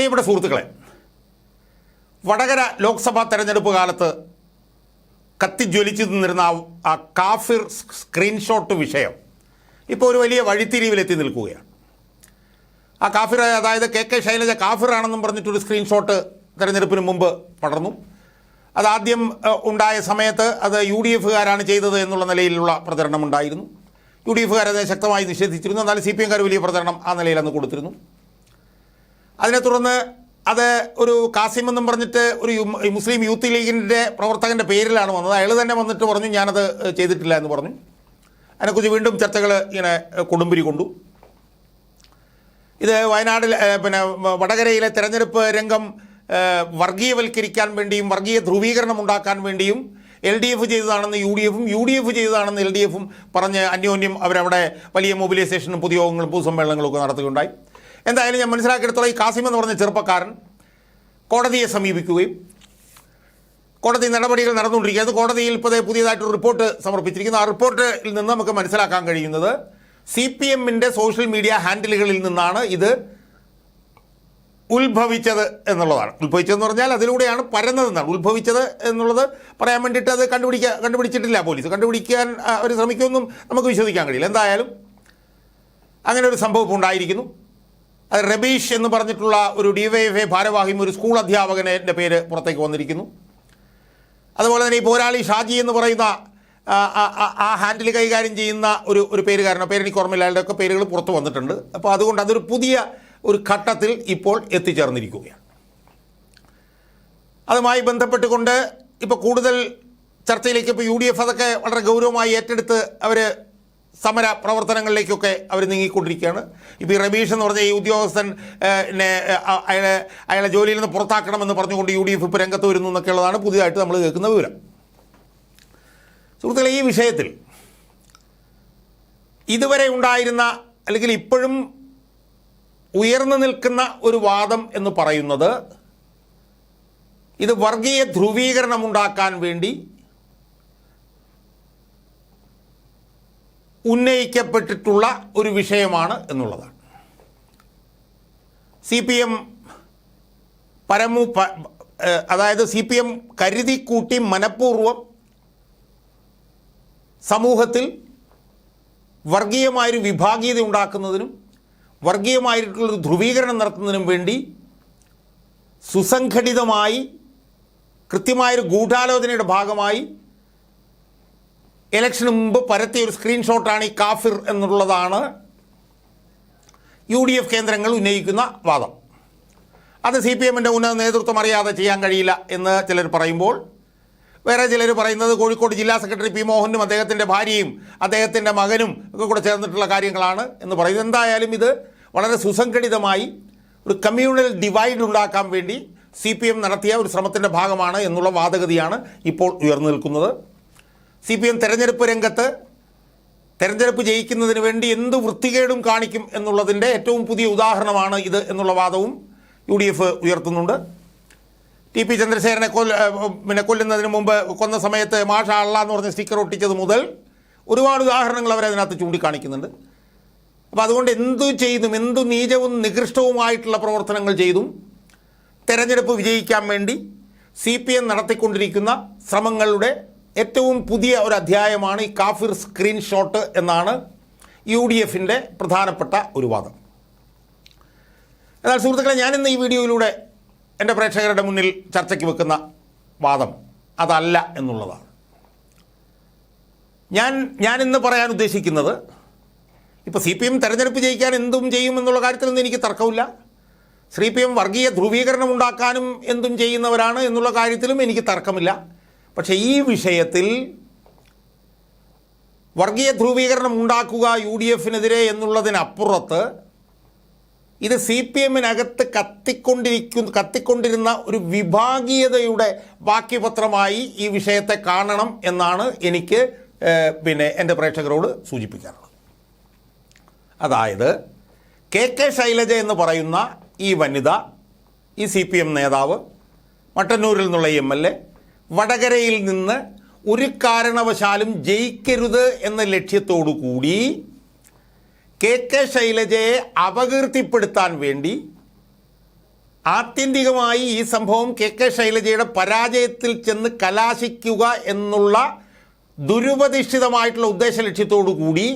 പ്രിയപ്പെട്ട സുഹൃത്തുക്കളെ വടകര ലോക്സഭാ തെരഞ്ഞെടുപ്പ് കാലത്ത് കത്തിജ്വലിച്ചു നിന്നിരുന്ന ആ- കാഫിർ സ്ക്രീൻഷോട്ട് വിഷയം ഇപ്പോൾ ഒരു വലിയ വഴിത്തിരിവിലെത്തി നിൽക്കുകയാണ്. ആ കാഫിർ അതായത് കെ കെ ശൈലജ കാഫിറാണെന്നും പറഞ്ഞിട്ടൊരു സ്ക്രീൻഷോട്ട് തെരഞ്ഞെടുപ്പിന് മുമ്പ് പടർന്നു. അതാദ്യം ഉണ്ടായ സമയത്ത് അത് യു ഡി എഫുകാരാണ് ചെയ്തത് എന്നുള്ള നിലയിലുള്ള പ്രചരണം ഉണ്ടായിരുന്നു യു ഡി എഫുകാർ അത് ശക്തമായി നിഷേധിച്ചിരുന്നു. എന്നാൽ സി പി എംകാർ വലിയ പ്രചരണം ആ നിലയിൽ അന്ന് കൊടുത്തിരുന്നു. അതിനെ തുടർന്ന് അത് ഒരു കാസിം എന്നും പറഞ്ഞിട്ട് ഒരു മുസ്ലിം യൂത്ത് ലീഗിന്റെ പ്രവർത്തകന്റെ പേരിലാണ് വന്നത്. അയാൾ തന്നെ വന്നിട്ട് പറഞ്ഞു ഞാനത് ചെയ്തിട്ടില്ല എന്ന് പറഞ്ഞു. അതിനെക്കുറിച്ച് വീണ്ടും ചർച്ചകൾ ഇങ്ങനെ കൊടുമ്പിരി കൊണ്ടു. ഇത് വയനാട്ടിൽ പിന്നെ വടകരയിലെ തെരഞ്ഞെടുപ്പ് രംഗം വർഗീയവൽക്കരിക്കാൻ വേണ്ടിയും വർഗീയ ധ്രുവീകരണം ഉണ്ടാക്കാൻ വേണ്ടിയും എൽ ഡി എഫ് ചെയ്തതാണെന്ന് യു ഡി എഫും യു ഡി എഫ് ചെയ്തതാണെന്ന് എൽ ഡി എഫും പറഞ്ഞ് അന്യോന്യം അവരവിടെ വലിയ മൊബിലൈസേഷനും പൊതുയോഗങ്ങളും പൊതുസമ്മേളനങ്ങളും ഒക്കെ നടത്തുകയുണ്ടായി. എന്തായാലും ഞാൻ മനസ്സിലാക്കിയെടുത്തോളം. ഈ കാസിം എന്ന് പറഞ്ഞ ചെറുപ്പക്കാരൻ കോടതിയെ സമീപിക്കുകയും കോടതി നടപടികൾ നടന്നുകൊണ്ടിരിക്കുന്നത് കോടതിയിൽ ഇപ്പോൾ പുതിയതായിട്ടൊരു റിപ്പോർട്ട് സമർപ്പിച്ചിരിക്കുന്നു. ആ റിപ്പോർട്ടിൽ നിന്ന് നമുക്ക് മനസ്സിലാക്കാൻ കഴിയുന്നത് സി പി എമ്മിന്റെ സോഷ്യൽ മീഡിയ ഹാൻഡിലുകളിൽ നിന്നാണ് ഇത് ഉത്ഭവിച്ചത് എന്നുള്ളതാണ്. ഉത്ഭവിച്ചതെന്ന് പറഞ്ഞാൽ അതിലൂടെയാണ് പരന്നതെന്നാണ്. ഉത്ഭവിച്ചത് എന്നുള്ളത് പറയാൻ വേണ്ടിയിട്ട് അത് കണ്ടുപിടിക്കാൻ കണ്ടുപിടിച്ചിട്ടില്ല പോലീസ്. കണ്ടുപിടിക്കാൻ അവർ ശ്രമിക്കുമെന്നും നമുക്ക് വിശ്വസിക്കാൻ കഴിയില്ല. എന്തായാലും അങ്ങനെ ഒരു സംഭവം ഉണ്ടായിരിക്കുന്നു. അത് റബീഷ് എന്ന് പറഞ്ഞിട്ടുള്ള ഒരു ഡിവൈഎഫ്ഐ ഭാരവാഹിയും ഒരു സ്കൂൾ അധ്യാപകന്റെ പേര് പുറത്തേക്ക് വന്നിരിക്കുന്നു. അതുപോലെ തന്നെ ഈ പോരാളി ഷാജി എന്ന് പറയുന്ന ആ, ഹാൻഡിൽ കൈകാര്യം ചെയ്യുന്ന ഒരു ഒരു പേരുകാരനോ പേരെനിക്ക് ഓർമ്മയില്ല അയാളുടെ ഒക്കെ പേരുകൾ പുറത്ത് വന്നിട്ടുണ്ട്. അപ്പോൾ അതുകൊണ്ട് അതൊരു പുതിയ ഒരു ഘട്ടത്തിൽ ഇപ്പോൾ എത്തിച്ചേർന്നിരിക്കുകയാണ്. അതുമായി ബന്ധപ്പെട്ടുകൊണ്ട് ഇപ്പോൾ കൂടുതൽ ചർച്ചയിലേക്ക് ഇപ്പോൾ യു ഡി എഫ് അതൊക്കെ വളരെ ഗൗരവമായി ഏറ്റെടുത്ത് അവർ സമര പ്രവർത്തനങ്ങളിലേക്കൊക്കെ അവർ നീങ്ങിക്കൊണ്ടിരിക്കുകയാണ്. ഇപ്പോൾ ഈ റബീഷ് എന്ന് പറഞ്ഞ ഈ ഉദ്യോഗസ്ഥൻ അയാളെ അയാളെ ജോലിയിൽ നിന്ന് പുറത്താക്കണമെന്ന് പറഞ്ഞുകൊണ്ട് യു ഡി എഫ് ഇപ്പോൾ രംഗത്ത് വരുന്നു എന്നൊക്കെയുള്ളതാണ് പുതിയതായിട്ട് നമ്മൾ കേൾക്കുന്ന വിവരം. സുഹൃത്തുക്കളെ ഈ വിഷയത്തിൽ ഇതുവരെ ഉണ്ടായിരുന്ന അല്ലെങ്കിൽ ഇപ്പോഴും ഉയർന്നു നിൽക്കുന്ന ഒരു വാദം എന്ന് പറയുന്നത് ഇത് വർഗീയ ധ്രുവീകരണം ഉണ്ടാക്കാൻ വേണ്ടി ഉന്നയിക്കപ്പെട്ടിട്ടുള്ള ഒരു വിഷയമാണ് എന്നുള്ളതാണ്. സി പി എം പരമു അതായത് സി പി എം കരുതി കൂട്ടി മനഃപൂർവം സമൂഹത്തിൽ വർഗീയമായൊരു വിഭാഗീയത ഉണ്ടാക്കുന്നതിനും വർഗീയമായിട്ടുള്ളൊരു ധ്രുവീകരണം നടത്തുന്നതിനും വേണ്ടി സുസംഘടിതമായി കൃത്യമായൊരു ഗൂഢാലോചനയുടെ ഭാഗമായി ഇലക്ഷന് മുമ്പ് പരത്തിയ ഒരു സ്ക്രീൻഷോട്ടാണ് ഈ കാഫിർ എന്നുള്ളതാണ് യു ഡി എഫ് കേന്ദ്രങ്ങൾ ഉന്നയിക്കുന്ന വാദം. അത് സി പി എമ്മിന്റെ ഉന്നത നേതൃത്വം അറിയാതെ ചെയ്യാൻ കഴിയില്ല എന്ന് ചിലർ പറയുമ്പോൾ വേറെ ചിലർ പറയുന്നത് കോഴിക്കോട് ജില്ലാ സെക്രട്ടറി പി മോഹനും അദ്ദേഹത്തിന്റെ ഭാര്യയും അദ്ദേഹത്തിന്റെ മകനും ഒക്കെ കൂടെ ചേർന്നിട്ടുള്ള കാര്യങ്ങളാണ് എന്ന് പറയുന്നത്. എന്തായാലും ഇത് വളരെ സുസംഘടിതമായി ഒരു കമ്മ്യൂണൽ ഡിവൈഡ് ഉണ്ടാക്കാൻ വേണ്ടി സി നടത്തിയ ഒരു ശ്രമത്തിന്റെ ഭാഗമാണ് എന്നുള്ള വാദഗതിയാണ് ഇപ്പോൾ ഉയർന്നു നിൽക്കുന്നത്. സി പി എം തെരഞ്ഞെടുപ്പ് രംഗത്ത് തെരഞ്ഞെടുപ്പ് ജയിക്കുന്നതിന് വേണ്ടി എന്ത് വൃത്തികേടും കാണിക്കും എന്നുള്ളതിന്റെ ഏറ്റവും പുതിയ ഉദാഹരണമാണ് ഇത് എന്നുള്ള വാദവും യു ഡി എഫ് ഉയർത്തുന്നുണ്ട്. ടി പി ചന്ദ്രശേഖരനെ കൊല്ല പിന്നെ കൊല്ലുന്നതിന് മുമ്പ് കൊന്ന സമയത്ത് മാഷ അള്ള എന്ന് പറഞ്ഞ സ്റ്റിക്കർ ഒട്ടിച്ചത് മുതൽ ഒരുപാട് ഉദാഹരണങ്ങൾ അവരതിനകത്ത് ചൂണ്ടിക്കാണിക്കുന്നുണ്ട്. അപ്പോൾ അതുകൊണ്ട് എന്തു ചെയ്തും എന്തു നീചവും നികൃഷ്ടവുമായിട്ടുള്ള പ്രവർത്തനങ്ങൾ ചെയ്തും തെരഞ്ഞെടുപ്പ് വിജയിക്കാൻ വേണ്ടി സി പി എം നടത്തിക്കൊണ്ടിരിക്കുന്ന ശ്രമങ്ങളുടെ ഏറ്റവും പുതിയ ഒരു അധ്യായമാണ് ഈ കാഫിർ സ്ക്രീൻഷോട്ട് എന്നാണ് യു ഡി എഫിന്റെ പ്രധാനപ്പെട്ട ഒരു വാദം. എന്നാൽ സുഹൃത്തുക്കളെ ഞാനിന്ന് ഈ വീഡിയോയിലൂടെ എന്റെ പ്രേക്ഷകരുടെ മുന്നിൽ ചർച്ചയ്ക്ക് വെക്കുന്ന വാദം അതല്ല എന്നുള്ളതാണ്. ഞാൻ ഞാനിന്ന് പറയാൻ ഉദ്ദേശിക്കുന്നത് ഇപ്പോൾ സി പി എം തെരഞ്ഞെടുപ്പ് ജയിക്കാൻ എന്തും ചെയ്യും എന്നുള്ള കാര്യത്തിലൊന്നും എനിക്ക് തർക്കമില്ല. സി പി എം വർഗീയ ധ്രുവീകരണം ഉണ്ടാക്കാനും എന്തും ചെയ്യുന്നവരാണ് എന്നുള്ള കാര്യത്തിലും എനിക്ക് തർക്കമില്ല. പക്ഷേ ഈ വിഷയത്തിൽ വർഗീയ ധ്രുവീകരണം ഉണ്ടാക്കുക യു ഡി എഫിനെതിരെ എന്നുള്ളതിനപ്പുറത്ത് ഇത് സി പി എമ്മിനകത്ത് കത്തിക്കൊണ്ടിരിക്കുന്ന കത്തിക്കൊണ്ടിരുന്ന ഒരു വിഭാഗീയതയുടെ ബാക്കിപത്രമായി ഈ വിഷയത്തെ കാണണം എന്നാണ് എനിക്ക് പിന്നെ എന്റെ പ്രേക്ഷകരോട് സൂചിപ്പിക്കാറുള്ളത് അതായത് കെ കെ ശൈലജ എന്ന് പറയുന്ന ഈ വനിത ഈ സി പി എം നേതാവ് മട്ടന്നൂരിൽ നിന്നുള്ള എം എൽ എ വടകരയിൽ നിന്ന് ഒരു കാരണവശാലും ജയിക്കരുത് എന്ന ലക്ഷ്യത്തോടു കൂടി കെ കെ ശൈലജയെ അപകീർത്തിപ്പെടുത്താൻ വേണ്ടി ആത്യന്തികമായി ഈ സംഭവം കെ കെ ശൈലജയുടെ പരാജയത്തിൽ ചെന്ന് കലാശിക്കുക എന്നുള്ള ദുരുപതിഷ്ഠിതമായിട്ടുള്ള ഉദ്ദേശ ലക്ഷ്യത്തോടു കൂടി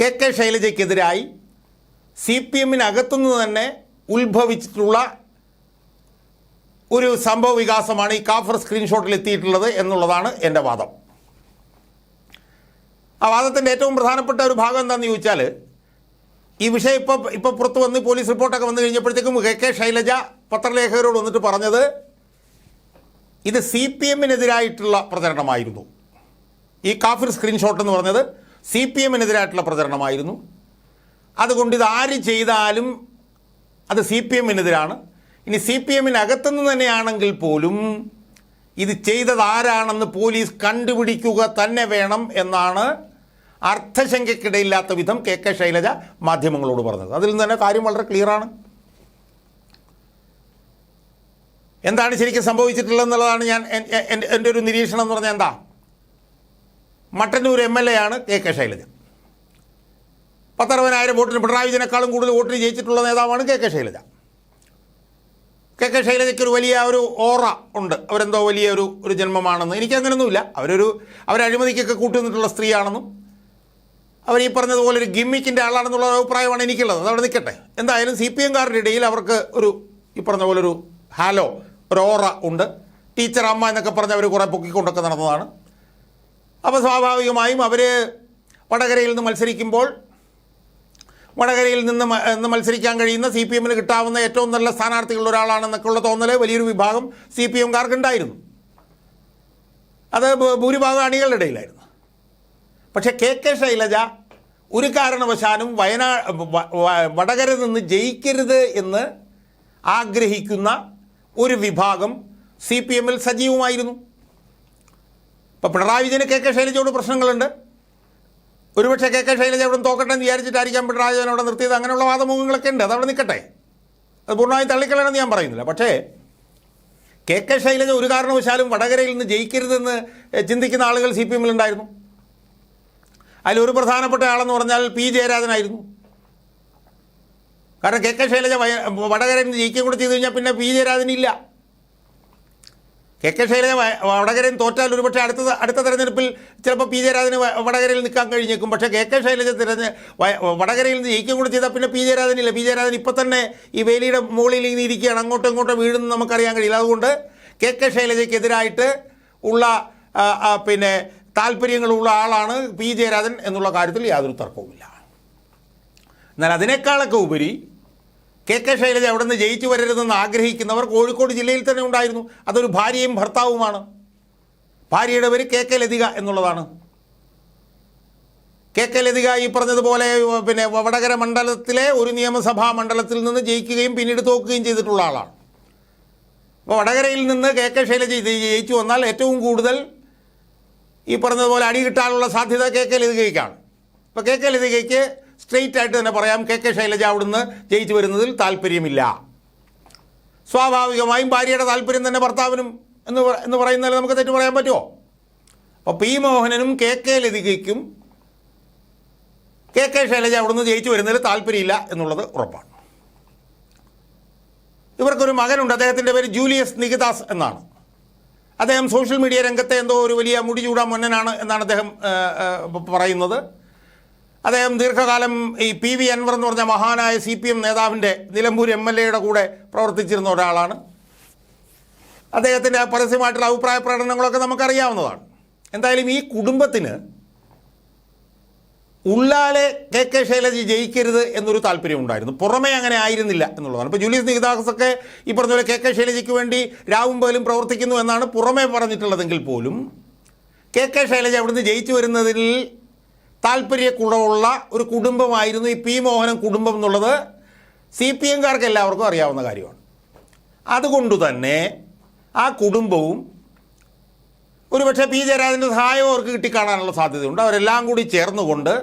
കെ കെ ശൈലജയ്ക്കെതിരായി സി പി എമ്മിനകത്തുനിന്ന് തന്നെ ഉത്ഭവിച്ചിട്ടുള്ള ഒരു സംഭവ വികാസമാണ് ഈ കാഫർ സ്ക്രീൻഷോട്ടിൽ എത്തിയിട്ടുള്ളത് എന്നുള്ളതാണ് എന്റെ വാദം. ആ വാദത്തിന്റെ ഏറ്റവും പ്രധാനപ്പെട്ട ഒരു ഭാഗം എന്താണെന്ന് ചോദിച്ചാൽ ഈ വിഷയം ഇപ്പോൾ ഇപ്പോൾ പുറത്ത് വന്ന് പോലീസ് റിപ്പോർട്ടൊക്കെ വന്നു കഴിഞ്ഞപ്പോഴത്തേക്കും കെ കെ ശൈലജ പത്രലേഖകരോട് വന്നിട്ട് പറഞ്ഞത് ഇത് സി പി എമ്മിനെതിരായിട്ടുള്ള പ്രചരണമായിരുന്നു. ഈ കാഫിർ സ്ക്രീൻഷോട്ട് എന്ന് പറഞ്ഞത് സി പി എമ്മിനെതിരായിട്ടുള്ള പ്രചരണമായിരുന്നു. അതുകൊണ്ട് ഇത് ആര് ചെയ്താലും അത് സി പി എമ്മിനെതിരാണ്. ഇനി സി പി എമ്മിനകത്തുനിന്ന് തന്നെയാണെങ്കിൽ പോലും ഇത് ചെയ്തത് ആരാണെന്ന് പോലീസ് കണ്ടുപിടിക്കുക തന്നെ വേണം എന്നാണ് അർത്ഥശങ്കയ്ക്കിടയില്ലാത്ത വിധം കെ കെ ശൈലജ മാധ്യമങ്ങളോട് പറഞ്ഞത്. അതിൽ നിന്ന് തന്നെ കാര്യം വളരെ ക്ലിയറാണ് എന്താണ് ശരിക്കും സംഭവിച്ചിട്ടുള്ളതെന്നുള്ളതാണ് ഞാൻ എൻ- എൻ- എന്റെ ഒരു നിരീക്ഷണം എന്ന് പറഞ്ഞാൽ എന്താ? മട്ടന്നൂർ എം എൽ എ ആണ് കെ കെ ശൈലജ. പത്തറുപതിനായിരം വോട്ടിന് പിണറായി വിജയനേക്കാളും കൂടുതൽ വോട്ടിന് ജയിച്ചിട്ടുള്ള നേതാവാണ് K K Shailaja. K K ശൈലജയ്ക്ക് ഒരു വലിയ ഒരു ഓറ ഉണ്ട്. അവരെന്തോ വലിയ ഒരു ഒരു ജന്മമാണെന്ന്. എനിക്കങ്ങനൊന്നുമില്ല. അവരൊരു അവർ അഴിമതിക്കൊക്കെ കൂട്ടുനിന്നിട്ടുള്ള സ്ത്രീയാണെന്നും അവർ ഈ പറഞ്ഞതുപോലെ ഒരു ഗിമ്മിക്കിന്റെ ആളാണെന്നുള്ള അഭിപ്രായമാണ് എനിക്കുള്ളത്. അതവിടെ നിൽക്കട്ടെ. എന്തായാലും സി പി എംകാരുടെ ഇടയിൽ അവർക്ക് ഒരു ഈ പറഞ്ഞ പോലെ ഒരു ഹാലോ ഒരു ഓറ ഉണ്ട്. ടീച്ചർ അമ്മ എന്നൊക്കെ പറഞ്ഞ് അവർ കുറേ പൊക്കിക്കൊണ്ടൊക്കെ നടന്നതാണ്. അപ്പോൾ സ്വാഭാവികമായും അവർ വടകരയിൽ നിന്ന് മത്സരിക്കുമ്പോൾ വടകരയിൽ നിന്ന് മത്സരിക്കാൻ കഴിയുന്ന സി പി എമ്മിന് കിട്ടാവുന്ന ഏറ്റവും നല്ല സ്ഥാനാർത്ഥികളുടെ ഒരാളാണെന്നൊക്കെയുള്ള തോന്നൽ വലിയൊരു വിഭാഗം സി പി എംകാർക്കുണ്ടായിരുന്നു അത് ഭൂരിഭാഗം അണികളുടെ ഇടയിലായിരുന്നു. പക്ഷേ കെ കെ ശൈലജ ഒരു കാരണവശാലും വയനാ വടകര നിന്ന് ജയിക്കരുത് എന്ന് ആഗ്രഹിക്കുന്ന ഒരു വിഭാഗം സി പി എമ്മിൽ സജീവമായിരുന്നു. ഇപ്പോൾ പിണറായി വിജയന് കെ കെ ശൈലജയോട് പ്രശ്നങ്ങളുണ്ട്. ഒരുപക്ഷെ കെ കെ ശൈലജ അവിടെ തോക്കട്ടെ വിചാരിച്ചിട്ടായിരിക്കാം പിണറായി അവിടെ നിർത്തിയത്. അങ്ങനെയുള്ള വാദമുഖങ്ങളൊക്കെ ഉണ്ട്. അതവിടെ നിൽക്കട്ടെ. അത് പൂർണമായും തള്ളിക്കളയണമെന്ന് ഞാൻ പറയുന്നില്ല. പക്ഷേ കെ കെ ശൈലജ ഒരു കാരണവശാലും വടകരയിൽ നിന്ന് ജയിക്കരുതെന്ന് ചിന്തിക്കുന്ന ആളുകൾ സി പി എമ്മിലുണ്ടായിരുന്നു അതിലൊരു പ്രധാനപ്പെട്ട ആളെന്ന് പറഞ്ഞാൽ പി ജയരാജനായിരുന്നു കാരണം കെ കെ ശൈലജ വടകരയിൽ നിന്ന് ജയിക്കുകയും കൂടെ ചെയ്തു കഴിഞ്ഞാൽ പിന്നെ പി ജയരാജനില്ല കെ കെ ശൈലജ വടകരയും തോറ്റാൽ ഒരുപക്ഷെ അടുത്ത അടുത്ത തെരഞ്ഞെടുപ്പിൽ ചിലപ്പോൾ പി ജയരാജന് വടകരയിൽ നിൽക്കാൻ കഴിഞ്ഞേക്കും. പക്ഷേ കെ കെ ശൈലജ തിരഞ്ഞ് വടകരയിൽ നിന്ന് ജയിക്കുകയും കൂടെ ചെയ്താൽ പിന്നെ പി ജയരാജനില്ല പി ജയരാജൻ ഇപ്പം തന്നെ ഈ വേലിയുടെ മുകളിൽ ഇങ്ങനെ ഇരിക്കുകയാണ്. അങ്ങോട്ടും ഇങ്ങോട്ടും വീഴുന്നു നമുക്കറിയാൻ കഴിയില്ല. അതുകൊണ്ട് കെ കെ ശൈലജയ്ക്കെതിരായിട്ട് ഉള്ള പിന്നെ താല്പര്യങ്ങളുള്ള ആളാണ് പി ജയരാജൻ എന്നുള്ള കാര്യത്തിൽ യാതൊരു തർക്കവുമില്ല. എന്നാൽ അതിനേക്കാളൊക്കെ ഉപരി കെ കെ ശൈലജ അവിടെ നിന്ന് ജയിച്ചു വരരുതെന്ന് ആഗ്രഹിക്കുന്നവർ കോഴിക്കോട് ജില്ലയിൽ തന്നെ ഉണ്ടായിരുന്നു. അതൊരു ഭാര്യയും ഭർത്താവുമാണ്. ഭാര്യയുടെ പേര് കെ കെ ലതിക എന്നുള്ളതാണ്. കെ കെ ലതിക ഈ പറഞ്ഞതുപോലെ പിന്നെ വടകര മണ്ഡലത്തിലെ ഒരു നിയമസഭാ മണ്ഡലത്തിൽ നിന്ന് ജയിക്കുകയും പിന്നീട് തോക്കുകയും ചെയ്തിട്ടുള്ള ആളാണ്. അപ്പോൾ വടകരയിൽ നിന്ന് കെ കെ ശൈലജ ജയിച്ചു വന്നാൽ ഏറ്റവും കൂടുതൽ ഈ പറഞ്ഞതുപോലെ അടി കിട്ടാനുള്ള സാധ്യത കെ കെ ലതികയ്ക്കാണ്. അപ്പോൾ കെ കെ ലതികയ്ക്ക് സ്ട്രെയിറ്റ് ആയിട്ട് തന്നെ പറയാം കെ കെ ശൈലജ അവിടുന്ന് ജയിച്ചു വരുന്നതിൽ താല്പര്യമില്ല. സ്വാഭാവികമായും ഭാര്യയുടെ താല്പര്യം തന്നെ ഭർത്താവിനും എന്ന് എന്ന് പറയുന്നതിൽ നമുക്ക് തെറ്റ് പറയാൻ പറ്റുമോ? അപ്പോൾ പി മോഹനനും കെ കെ ലതികയ്ക്കും കെ കെ ശൈലജ അവിടുന്ന് ജയിച്ചു വരുന്നതിൽ താല്പര്യമില്ല എന്നുള്ളത് ഉറപ്പാണ്. ഇവർക്കൊരു മകനുണ്ട് അദ്ദേഹത്തിന്റെ പേര് ജൂലിയസ് നികിതാസ് എന്നാണ്. അദ്ദേഹം സോഷ്യൽ മീഡിയ രംഗത്തെ എന്തോ ഒരു വലിയ മുടി ചൂടാ മുന്നനാണ് എന്നാണ് അദ്ദേഹം പറയുന്നത്. അദ്ദേഹം ദീർഘകാലം ഈ പി വി അൻവർ എന്ന് പറഞ്ഞ മഹാനായ സി പി എം നേതാവിന്റെ നിലമ്പൂർ എം എൽ എയുടെ കൂടെ പ്രവർത്തിച്ചിരുന്ന ഒരാളാണ്. അദ്ദേഹത്തിന്റെ പരസ്യമായിട്ടുള്ള അഭിപ്രായ പ്രകടനങ്ങളൊക്കെ നമുക്കറിയാവുന്നതാണ്. എന്തായാലും ഈ കുടുംബത്തിന് ഉള്ളാലെ കെ കെ ശൈലജ ജയിക്കരുത് എന്നൊരു താല്പര്യം ഉണ്ടായിരുന്നു. പുറമേ അങ്ങനെ ആയിരുന്നില്ല എന്നുള്ളതാണ്. ഇപ്പോൾ ജൂലിയസ് നികിതാസൊക്കെ ഈ പറഞ്ഞ പോലെ കെ കെ ശൈലജയ്ക്ക് വേണ്ടി രാവും പകലും പ്രവർത്തിക്കുന്നു എന്നാണ് പുറമേ പറഞ്ഞിട്ടുള്ളതെങ്കിൽ പോലും കെ കെ ശൈലജ അവിടുന്ന് ജയിച്ചു വരുന്നതിൽ താല്പര്യക്കുറവുള്ള ഒരു കുടുംബമായിരുന്നു ഈ പി മോഹനൻ കുടുംബം എന്നുള്ളത് സി പി എംകാർക്ക് എല്ലാവർക്കും അറിയാവുന്ന കാര്യമാണ്. അതുകൊണ്ട് തന്നെ ആ കുടുംബവും ഒരുപക്ഷെ പി ജയരാജന്റെ സഹായവും അവർക്ക് കിട്ടിക്കാണാനുള്ള സാധ്യതയുണ്ട്. അവരെല്ലാം കൂടി ചേർന്നുകൊണ്ട്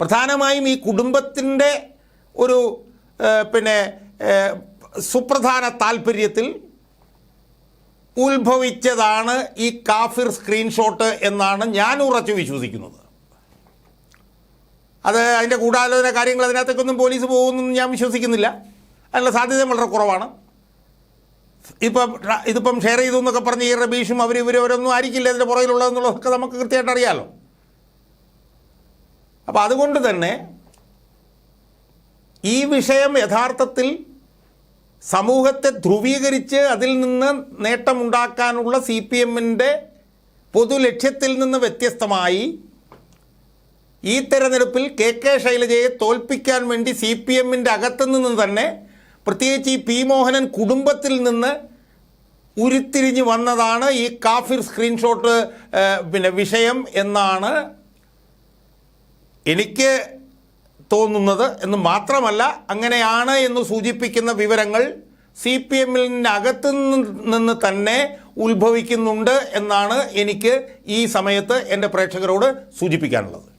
പ്രധാനമായും ഈ കുടുംബത്തിന്റെ ഒരു പിന്നെ സുപ്രധാന താല്പര്യത്തിൽ ഉത്ഭവിച്ചതാണ് ഈ കാഫിർ സ്ക്രീൻഷോട്ട് എന്നാണ് ഞാൻ ഉറച്ചു വിശ്വസിക്കുന്നത്. അത് അതിന്റെ ഗൂഢാലോചന കാര്യങ്ങൾ അതിനകത്തേക്കൊന്നും പോലീസ് പോകുമെന്നൊന്നും ഞാൻ വിശ്വസിക്കുന്നില്ല. അതിനുള്ള സാധ്യത വളരെ കുറവാണ്. ഇപ്പം ഇതിപ്പം ഷെയർ ചെയ്തു എന്നൊക്കെ പറഞ്ഞ് ഈ റബീഷും അവർ ഇവരവരൊന്നും ആയിരിക്കില്ല ഇതിന്റെ പുറകിലുള്ളതെന്നുള്ളതൊക്കെ നമുക്ക് കൃത്യമായിട്ട് അറിയാമല്ലോ അപ്പോൾ അതുകൊണ്ട് തന്നെ ഈ വിഷയം യഥാർത്ഥത്തിൽ സമൂഹത്തെ ധ്രുവീകരിച്ച് അതിൽ നിന്ന് നേട്ടമുണ്ടാക്കാനുള്ള സി പി എമ്മിന്റെ പൊതു ലക്ഷ്യത്തിൽ നിന്ന് വ്യത്യസ്തമായി ഈ തെരഞ്ഞെടുപ്പിൽ കെ കെ ശൈലജയെ തോൽപ്പിക്കാൻ വേണ്ടി സി പി എമ്മിന്റെ അകത്തു നിന്ന് തന്നെ പ്രത്യേകിച്ച് ഈ പി മോഹനൻ കുടുംബത്തിൽ നിന്ന് ഉരുത്തിരിഞ്ഞ് വന്നതാണ് ഈ കാഫിർ സ്ക്രീൻഷോട്ട് പിന്നെ വിഷയം എന്നാണ് എനിക്ക് തോന്നുന്നത് എന്ന് മാത്രമല്ല അങ്ങനെയാണ് എന്ന് സൂചിപ്പിക്കുന്ന വിവരങ്ങൾ സി പി എമ്മിന്റെ അകത്ത് നിന്ന് തന്നെ ഉത്ഭവിക്കുന്നുണ്ട് എന്നാണ് എനിക്ക് ഈ സമയത്ത് എന്റെ പ്രേക്ഷകരോട് സൂചിപ്പിക്കാനുള്ളത്.